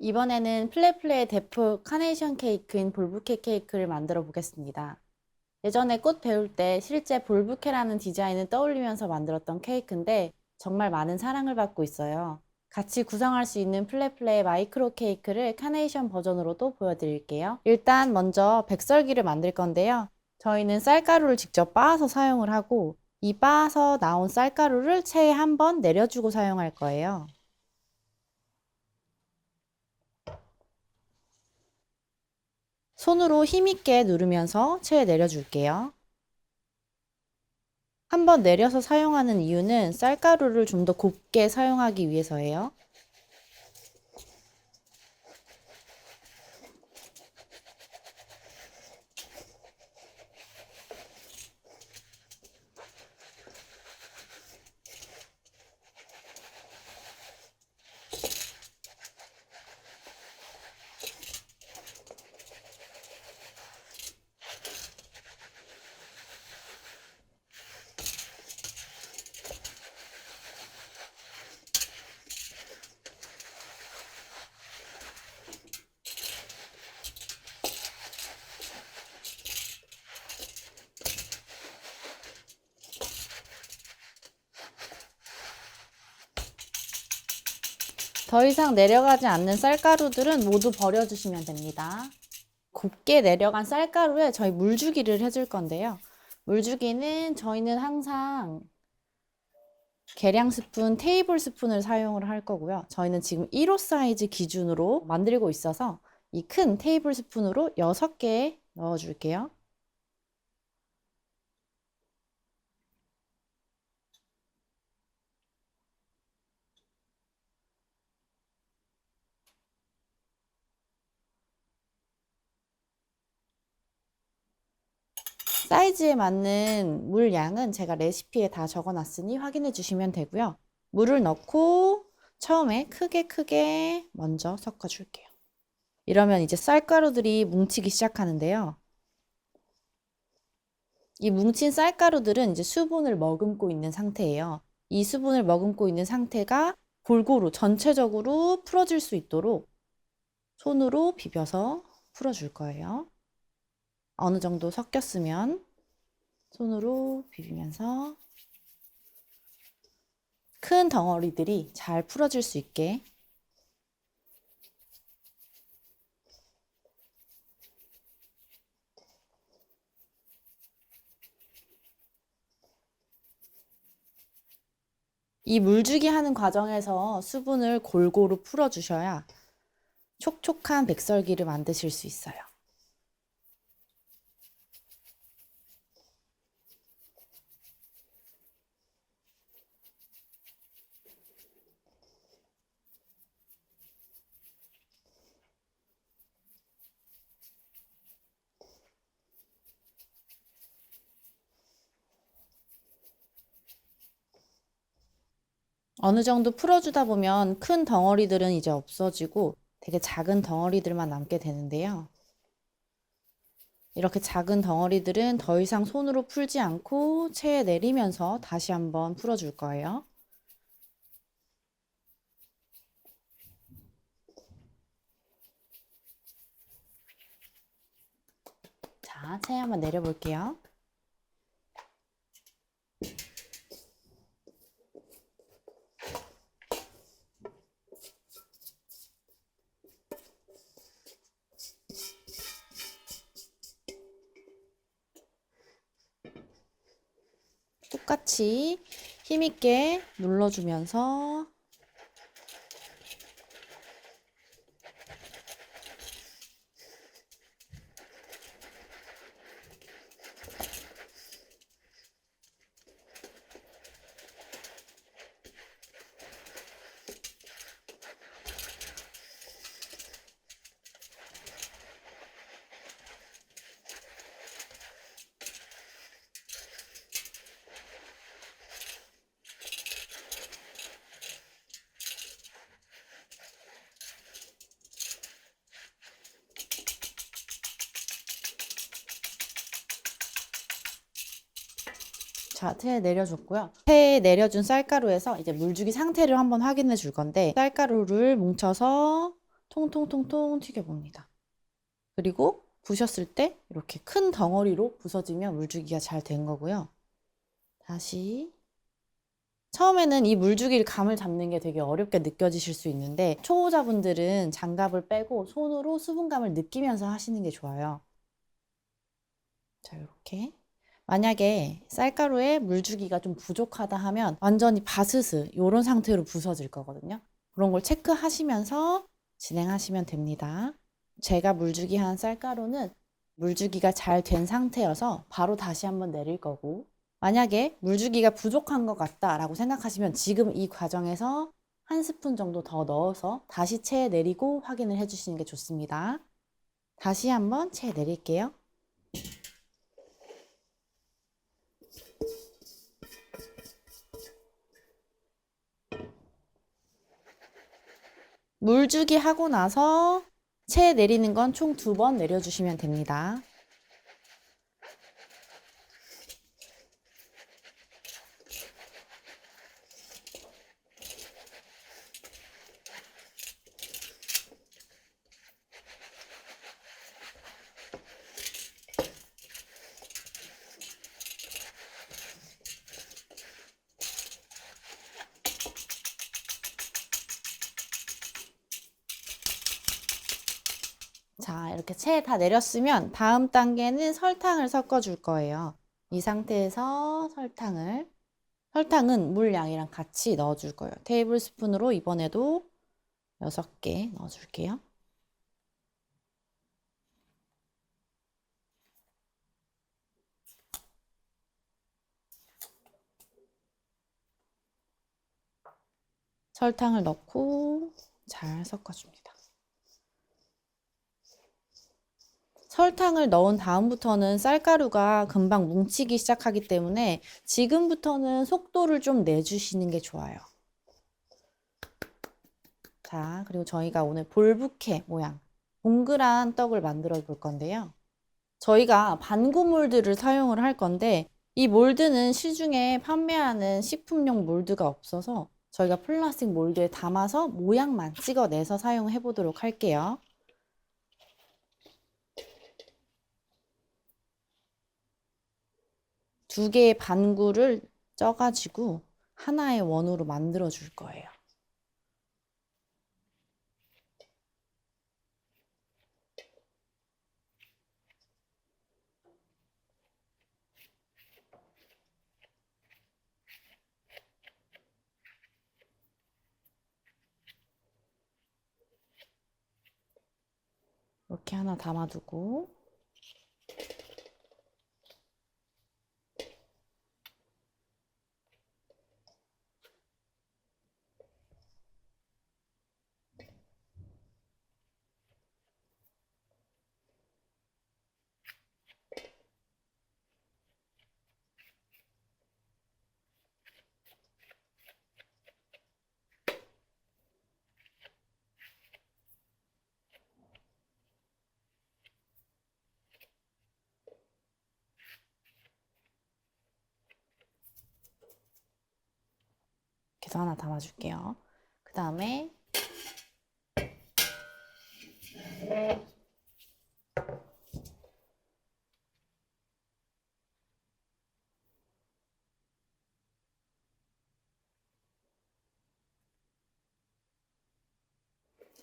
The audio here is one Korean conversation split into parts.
이번에는 플레플레의 대표 카네이션 케이크인 볼부케 케이크를 만들어 보겠습니다. 예전에 꽃 배울 때 실제 볼부케라는 디자인을 떠올리면서 만들었던 케이크인데 정말 많은 사랑을 받고 있어요. 같이 구성할 수 있는 플레플레의 마이크로 케이크를 카네이션 버전으로도 보여드릴게요. 일단 먼저 백설기를 만들 건데요. 저희는 쌀가루를 직접 빻아서 사용을 하고 이 빻아서 나온 쌀가루를 체에 한번 내려주고 사용할 거예요. 손으로 힘있게 누르면서 체에 내려줄게요. 한번 내려서 사용하는 이유는 쌀가루를 좀 더 곱게 사용하기 위해서예요. 더 이상 내려가지 않는 쌀가루들은 모두 버려주시면 됩니다. 곱게 내려간 쌀가루에 저희 물주기를 해줄 건데요. 물주기는 저희는 항상 계량 스푼, 테이블 스푼을 사용을 할 거고요. 저희는 지금 1호 사이즈 기준으로 만들고 있어서 이 큰 테이블 스푼으로 6개 넣어줄게요. 사이즈에 맞는 물 양은 제가 레시피에 다 적어 놨으니 확인해 주시면 되고요. 물을 넣고 처음에 크게 크게 먼저 섞어 줄게요. 이러면 이제 쌀가루들이 뭉치기 시작하는데요. 이 뭉친 쌀가루들은 이제 수분을 머금고 있는 상태예요. 이 수분을 머금고 있는 상태가 골고루 전체적으로 풀어질 수 있도록 손으로 비벼서 풀어줄 거예요. 어느 정도 섞였으면 손으로 비비면서 큰 덩어리들이 잘 풀어질 수 있게 이 물주기 하는 과정에서 수분을 골고루 풀어주셔야 촉촉한 백설기를 만드실 수 있어요. 어느 정도 풀어주다 보면 큰 덩어리들은 이제 없어지고 되게 작은 덩어리들만 남게 되는데요. 이렇게 작은 덩어리들은 더 이상 손으로 풀지 않고 체에 내리면서 다시 한번 풀어줄 거예요. 자, 체에 한번 내려볼게요. 똑같이 힘있게 눌러주면서 자, 체에 내려줬고요. 체에 내려준 쌀가루에서 이제 물주기 상태를 한번 확인해 줄 건데 쌀가루를 뭉쳐서 통통통통 튀겨봅니다. 그리고 부셨을 때 이렇게 큰 덩어리로 부서지면 물주기가 잘 된 거고요. 다시 처음에는 이 물주기를 감을 잡는 게 되게 어렵게 느껴지실 수 있는데 초보자분들은 장갑을 빼고 손으로 수분감을 느끼면서 하시는 게 좋아요. 자, 이렇게 만약에 쌀가루에 물 주기가 좀 부족하다 하면 완전히 바스스 이런 상태로 부서질 거거든요. 그런 걸 체크하시면서 진행하시면 됩니다. 제가 물주기 한 쌀가루는 물주기가 잘 된 상태여서 바로 다시 한번 내릴 거고 만약에 물주기가 부족한 것 같다라고 생각하시면 지금 이 과정에서 한 스푼 정도 더 넣어서 다시 체에 내리고 확인을 해주시는 게 좋습니다. 다시 한번 체에 내릴게요. 물주기 하고 나서 체에 내리는 건 총 두 번 내려주시면 됩니다. 자, 이렇게 체에 다 내렸으면 다음 단계는 설탕을 섞어 줄 거예요. 이 상태에서 설탕을 설탕은 물 양이랑 같이 넣어 줄 거예요. 테이블 스푼으로 이번에도 6개 넣어 줄게요. 설탕을 넣고 잘 섞어 줍니다. 설탕을 넣은 다음부터는 쌀가루가 금방 뭉치기 시작하기 때문에 지금부터는 속도를 좀 내주시는 게 좋아요. 자, 그리고 저희가 오늘 볼부케 모양, 동그란 떡을 만들어 볼 건데요. 저희가 반구 몰드를 사용을 할 건데 이 몰드는 시중에 판매하는 식품용 몰드가 없어서 저희가 플라스틱 몰드에 담아서 모양만 찍어내서 사용해 보도록 할게요. 두 개의 반구를 쪄가지고 하나의 원으로 만들어 줄 거예요. 이렇게 하나 담아두고 하나 담아줄게요. 그 다음에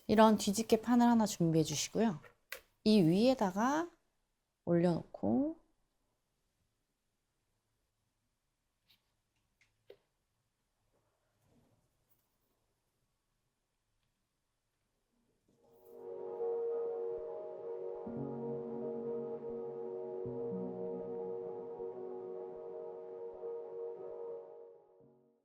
이런 뒤집개 판을 하나 준비해 주시고요. 이 위에다가 올려놓고